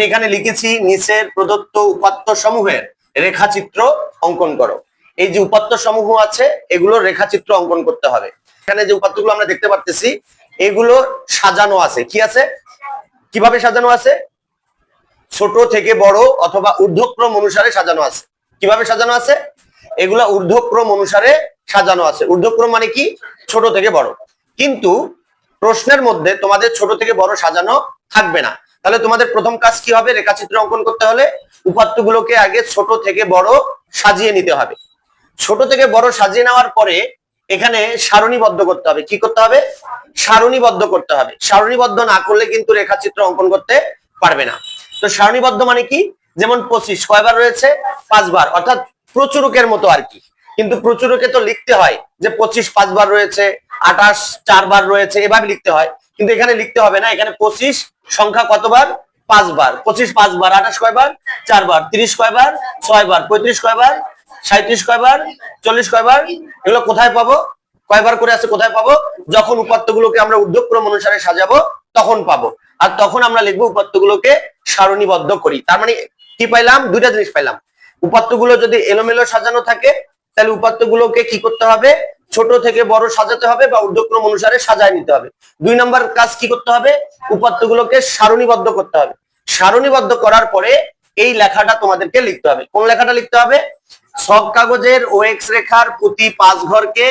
আমি এখানে লিখেছি নিচের প্রদত্ত উপাত্ত সমূহের রেখাচিত্র অঙ্কন করো। এই যে উপাত্ত সমূহ আছে, এগুলোর রেখাচিত্র অঙ্কন করতে হবে। এখানে যে উপাত্তগুলো আমরা দেখতে পারতেছি, এগুলো সাজানো আছে। কি আছে? কীভাবে সাজানো আছে? ছোট থেকে বড় অথবা ঊর্ধ্বক্রম অনুসারে সাজানো আছে। কীভাবে সাজানো আছে? এগুলা ঊর্ধ্বক্রম অনুসারে সাজানো আছে। ঊর্ধ্বক্রম মানে কি? ছোট থেকে বড়। কিন্তু প্রশ্নের মধ্যে তোমাদের ছোট থেকে বড় সাজানো থাকবে না। তাহলে তোমাদের প্রথম কাজ কি হবে? রেখাচিত্র অঙ্কন করতে হলে উপাত্তগুলোকে আগে ছোট থেকে বড় সাজিয়ে নিতে হবে। ছোট থেকে বড় সাজিয়ে নেওয়ার পরে এখানে সারণীবদ্ধ করতে হবে। কি করতে হবে? সারণীবদ্ধ করতে হবে। সারণীবদ্ধ না করলে কিন্তু রেখাচিত্র অঙ্কন করতে পারবে না। তো সারণীবদ্ধ মানে কি? যেমন পঁচিশ, কয়বার রয়েছে? পাঁচবার। অর্থাৎ প্রচুরকের মতো আর কি। কিন্তু প্রচুরকে তো লিখতে হয় যে পঁচিশ পাঁচবার রয়েছে, আঠাশ চারবার রয়েছে, এভাবে লিখতে হয়। কিন্তু এখানে লিখতে হবে না, এখানে পঁচিশ সংখ্যা কতবার? পাঁচবার। পঁচিশ পাঁচবার, আঠাশ কয়বার? চারবার। তিরিশ কয়বার? ছয়বার। পঁয়ত্রিশ কয়বার? সাঁত্রিশ কয়বার? চল্লিশ কয়বার? এগুলো কোথায় পাবো? কয়বার করে আছে কোথায় পাবো? যখন উপাত্তগুলোকে আমরা উদ্যোগক্রম অনুসারে সাজাবো, তখন পাবো। আর তখন আমরা লিখব উপাত্তগুলোকে সারণীবদ্ধ করি। তার মানে কি পাইলাম? দুইটা জিনিস পাইলাম। উপাত্তগুলো যদি এলোমেলো সাজানো থাকে, তাহলে উপাত্তগুলোকে কি করতে হবে? ছোট থেকে বড় সাজাতে হবে বা উদ্যোগক্রম অনুসারে সাজায় নিতে হবে। দুই নম্বর কাজ কি করতে হবে? উপাত্তগুলোকে সারণীবদ্ধ করতে হবে। সারণীবদ্ধ করার পরে এই লেখাটা তোমাদেরকে লিখতে হবে। কোন লেখাটা লিখতে হবে? সব কাগজের ও এক্স রেখার প্রতি পাঁচ ঘরকে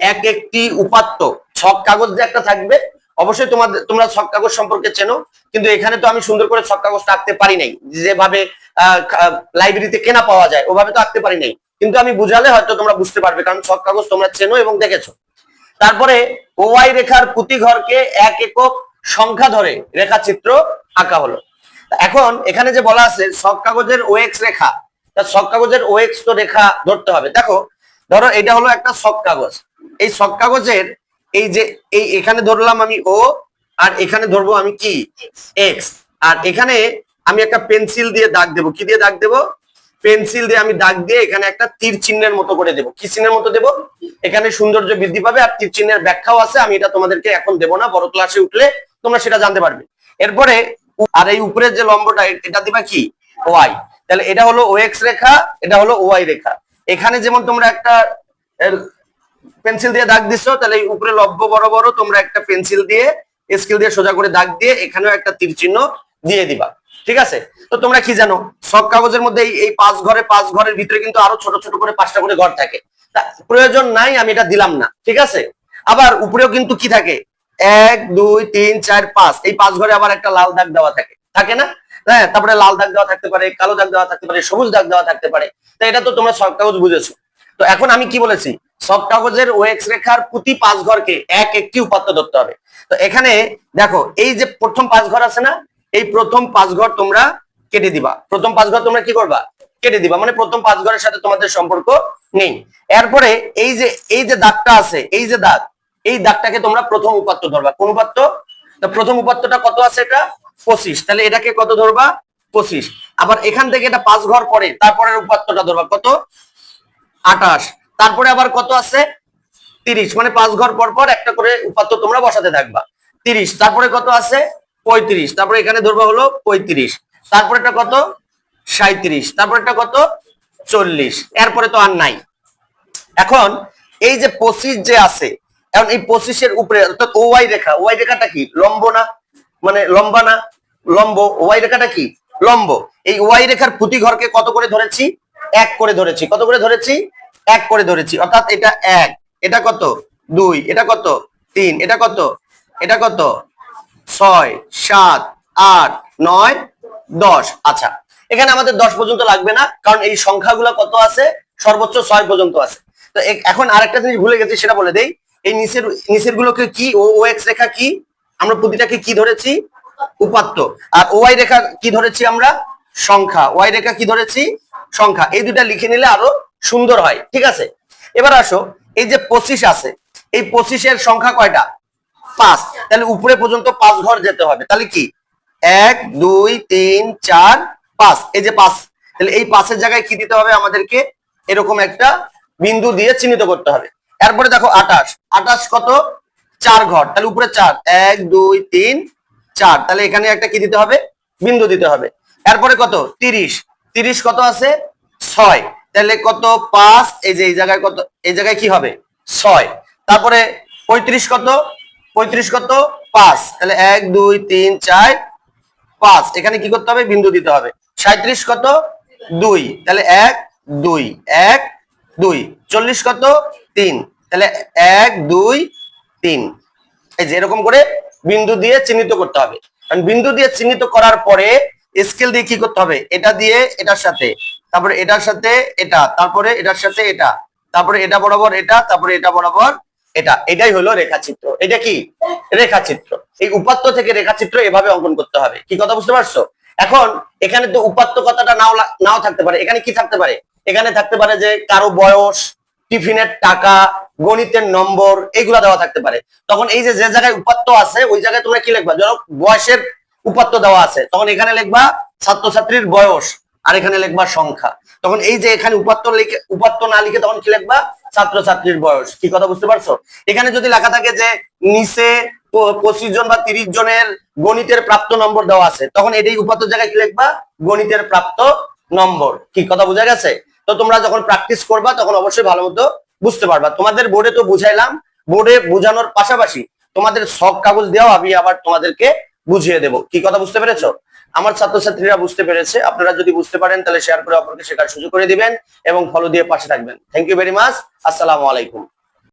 এক একটি উপাত্ত। ছক কাগজ যে একটা থাকবে, অবশ্যই তোমাদের, তোমরা ছক কাগজ সম্পর্কে চেনো, কিন্তু এখানে তো আমি সুন্দর করে ছক কাগজটা আঁকতে পারি নাই। যেভাবে লাইব্রেরিতে কেনা পাওয়া যায়, ওভাবে তো আঁকতে পারি নাই। কিন্তু আমি বুঝালে হয়তো তোমরা বুঝতে পারবে কারণ ছক কাগজ তোমরা চেনো এবং দেখেছ। তারপরে ওয়াই রেখার প্রতি ঘরকে এক একক সংখ্যা ধরে রেখাচিত্র আঁকা হলো। এখন এখানে যে বলা আছে সব কাগজের ওএক্স রেখা তা সব কাগজের ওএক্স তো রেখা ধরতে হবে। দেখো ধরো এটা হলো একটা সব কাগজ। এই সব কাগজের এই যে এই এখানে ধরলাম আমি ও আর এখানে ধরবো আমি কি? এক্স আর এখানে আমি একটা পেন্সিল দিয়ে দাগ দেবো। কি দিয়ে দাগ দেবো? পেন্সিল দিয়ে আমি দাগ দিয়ে এখানে একটা তীর চিহ্নের মতো করে দেবো। কি চিহ্নের মতো দেবো? এখানে সৌন্দর্য বৃদ্ধি পাবে আর তীর চিহ্নের ব্যাখ্যাও আছে, আমি এটা তোমাদেরকে এখন দেবো না, বড় ক্লাসে উঠলে তোমরা সেটা জানতে পারবে। এরপরে আর এই উপরের যে লম্বটা এটা দিবা কি? ওয়াই। তাহলে এটা হলো ও এক্স রেখা, এটা হলো ওয়াই রেখা। এখানে যেমন তোমরা একটা পেন্সিল দিয়ে দাগ দিছো, তাহলে এই উপরে বড় বড় তোমরা একটা পেন্সিল দিয়ে, স্কেল দিয়ে সোজা করে দাগ দিয়ে এখানেও একটা তীর চিহ্ন দিয়ে দিবা। ঠিক আছে? তো তোমরা কি জানো? সব কাগজের মধ্যে এই- পাঁচ ঘরে পাঁচ ঘরের ভিতরে কিন্তু আরও ছোট ছোট করে পাঁচটা করে ঘর থাকে। প্রয়োজন নাই, আমি এটা দিলাম না, ঠিক আছে? আবার উপরেও কিন্তু কি থাকে? এক, দুই, তিন, চার, পাঁচ। এই পাঁচ ঘরে আবার একটা লাল দাগ দেওয়া থাকে। থাকে না? হ্যাঁ তারপরে লাল দাগ দেওয়া থাকতে পারে, কালো দাগ দেওয়া থাকতে পারে, সবুজ দাগ দেওয়া থাকতে পারে। তো এটা তো তোমরা সব কাগজ বুঝেছ। তো এখন আমি কি বলেছি? সব কাগজের ওয়েক্স রেখার প্রতি পাঁচ ঘরকে এক একটি উপাত্ত ধরতে হবে। তো এখানে দেখো, এই যে প্রথম পাঁচ ঘর আছে না এই প্রথম পাঁচ ঘর তোমরা কেটে দিবা। প্রথম পাঁচ ঘর তোমরা কি করবা? কেটে দিবা। মানে প্রথম পাঁচ ঘরের সাথে তোমাদের সম্পর্ক নেই। এরপরে এই যে এই যে দাগটা আছে, এই যে দাগ, এই দাগটাকে তোমরা প্রথম উপাত্ত ধরবা। কোন উপাত্ত? প্রথম উপাত্তটা কত আছে এটা? পঁচিশ। তাহলে এটাকে কত ধরবা? পঁচিশ। আবার এখান থেকে এটা পাঁচ ঘর পরে, তারপরের উপাত্তটা ধরবা। কত? আঠাশ। তারপরে আবার কত আছে? তিরিশ। মানে পাঁচ ঘর পর পর একটা করে উপাত্ত তোমরা বসাতে থাকবা। তিরিশ। তারপরে কত আছে? পঁয়ত্রিশ। তারপরে এখানে ধরবা হলো পঁয়ত্রিশ। তারপরে এটা কত? সাঁত্রিশ তারপরে এটা কত? চল্লিশ। এরপরে তো আর নাই। এখন এই যে পঁচিশ যে আছে, এখন এই পঁচিশের উপরে, অর্থাৎ ওয়াই রেখা, ওয়াই রেখাটা কি? লম্ব না? মানে লম্বা না? লম্ব। ওয়াই রেখাটা কি? লম্ব। এই ওয়াই রেখার প্রতি ঘরকে কত করে ধরেছি? এক করে ধরেছি। কত করে ধরেছি? এক করে ধরেছি। অর্থাৎ এটা এক। এটা কত? দুই। এটা কত? তিন। এটা কত? এটা কত? ছয়, সাত, আট, নয়, দশ। আচ্ছা এখানে আমাদের দশ পর্যন্ত লাগবে না, কারণ এই সংখ্যাগুলো কত আছে? সর্বোচ্চ ছয় পর্যন্ত আছে। তো এখন আরেকটা জিনিস ভুলে গেছি, সেটা বলে দেই। এই নিচের নিচের গুলোকে কি ও এক্স রেখা কি? আমরা প্রতিটাকে কি ধরেছি? উপাত্ত। আর ওয়াই রেখা কি ধরেছি আমরা? সংখ্যা। ওয়াই রেখা কি ধরেছি? সংখ্যা। এই দুটা লিখে নিলে আরও সুন্দর হয়। ঠিক আছে? এবার আসো, এই যে পঁচিশ আছে, এই পঁচিশের সংখ্যা কয়টা? পাঁচ, তাহলে উপরে পর্যন্ত পাঁচ ঘর যেতে হবে। তাহলে কি? এক, দুই, তিন, চার, পাঁচ। এই যে পাঁচ, তাহলে এই পাঁচের জায়গায় কি দিতে হবে আমাদেরকে? এরকম একটা বিন্দু দিয়ে চিহ্নিত করতে হবে। এরপরে দেখো আঠাশ। আঠাশ কত? চার ঘর। তাহলে উপরে চার। এক, দুই, তিন, চার। তাহলে এখানে একটা কি দিতে হবে? বিন্দু দিতে হবে। এরপরে কত? তিরিশ। তিরিশ কত আছে? ছয়। তাহলে কত? পাঁচ। এই যে এই জায়গায় কত? এই জায়গায় কি হবে? ছয়। তারপরে পঁয়ত্রিশ কত? পঁয়ত্রিশ কত? পাঁচ। তাহলে এক, দুই, তিন, চার, পাঁচ। এখানে কি করতে হবে? বিন্দু দিতে হবে। সাঁত্রিশ কত? দুই। তাহলে এক, দুই। এক, দুই। চল্লিশ কত? তিন। তাহলে এক, দুই, তিন। এই যে এরকম করে বিন্দু দিয়ে চিহ্নিত করতে হবে। কারণ বিন্দু দিয়ে চিহ্নিত করার পরে স্কেল দিয়ে কি করতে হবে? এটা দিয়ে এটার সাথে। তারপরে এটার সাথে এটা। তারপরে এটার সাথে এটা। তারপরে এটা বরাবর এটা। তারপরে এটা বরাবর এটা, এটাই হলো রেখাচিত্র। এটা কি? রেখাচিত্র। এই উপাত্ত থেকে রেখাচিত্র এভাবে অঙ্কন করতে হবে। কি কথা বুঝতে পারছ? এখন এখানে তো উপাত্ত কথাটা নাও নাও থাকতে পারে। এখানে কি থাকতে পারে? এখানে থাকতে পারে যে কারও বয়স, টিফিনের টাকা, গণিতের নম্বর, এইগুলা দেওয়া থাকতে পারে। তখন এই যে যে জায়গায় উপাত্ত আছে, ওই জায়গায় তোমরা কি লিখবা? ধরো বয়সের উপাত্ত দেওয়া আছে। তখন এখানে লিখবা ছাত্রছাত্রীর বয়স, আর এখানে লিখবা সংখ্যা। তখন এই যে এখানে উপাত্ত লিখে, উপাত্ত না লিখে তখন কি লিখবা? ছাত্রছাত্রীর বয়স। কি কথা বুঝতে পারছ? এখানে যদি লেখা থাকে যে নিচে পঁচিশ জন বা তিরিশ জনের গণিতের প্রাপ্ত নম্বর দেওয়া আছে, তখন এটাই উপাত্ত জায়গায় কি লিখবা? গণিতের প্রাপ্ত নম্বর। কি কথা বোঝা গেছে? তো তোমরা যখন প্র্যাকটিস করবা, তখন অবশ্যই ভালো মতো বুঝতে পারবা। তোমাদের বোর্ডে তো বুঝাইলাম। বোর্ডে বোঝানোর পাশাপাশি তোমাদের সব কাগজ দেওয়া আমি আবার তোমাদেরকে বুঝিয়ে দেব। কি কথা বুঝতে পেরেছ? আমার ছাত্রছাত্রীরা বুঝতে পেরেছে। আপনারা যদি বুঝতে পারেন, তাহলে শেয়ার করে অপরকে শেখার সুযোগ করে দিবেন এবং ফলো দিয়ে পাশে থাকবেন। থ্যাংক ইউ ভেরি মাচ আসসালামু আলাইকুম।